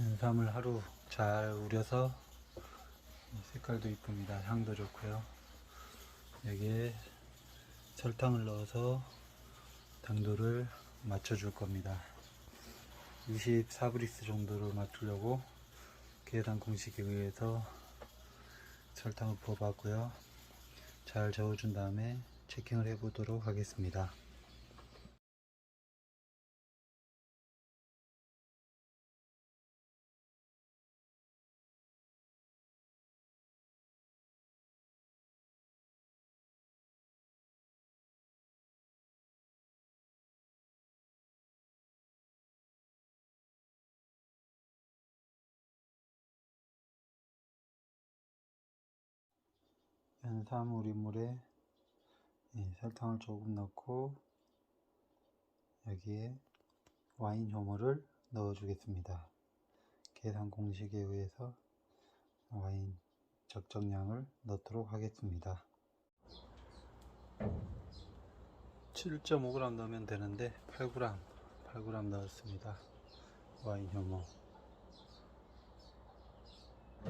연삼을 하루 잘 우려서 색깔도 이쁩니다. 향도 좋고요. 여기에 설탕을 넣어서 당도를 맞춰줄 겁니다. 24브릭스 정도로 맞추려고 계산 공식에 의해서 설탕을 부어봤고요. 잘 저어준 다음에 체킹을 해보도록 하겠습니다. 연삼 우린물에 예, 설탕을 조금 넣고 여기에 와인 효모를 넣어 주겠습니다. 계산 공식에 의해서 와인 적정량을 넣도록 하겠습니다. 7.5g 넣으면 되는데 8g 8g 넣었습니다. 와인 효모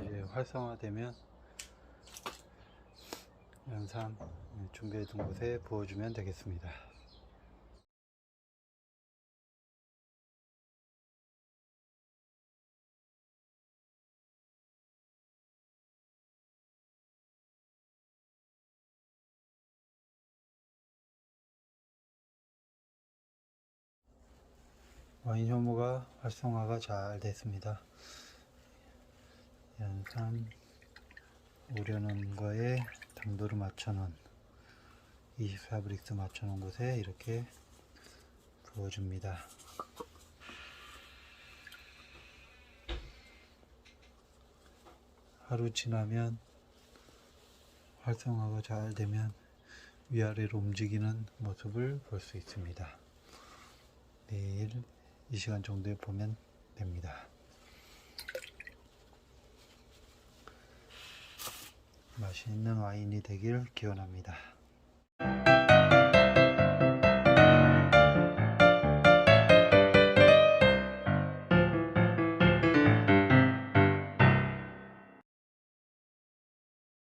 예, 활성화되면 연삼 준비해 둔 곳에 부어주면 되겠습니다. 와인 효모가 활성화가 잘 됐습니다. 연삼 우려놓은 거에 당도를 맞춰놓은 24브릭스 맞춰놓은 곳에 이렇게 부어줍니다. 하루 지나면 활성화가 잘 되면 위아래로 움직이는 모습을 볼 수 있습니다. 내일 이 시간 정도에 보면 됩니다. 맛있는 와인이 되길 기원합니다.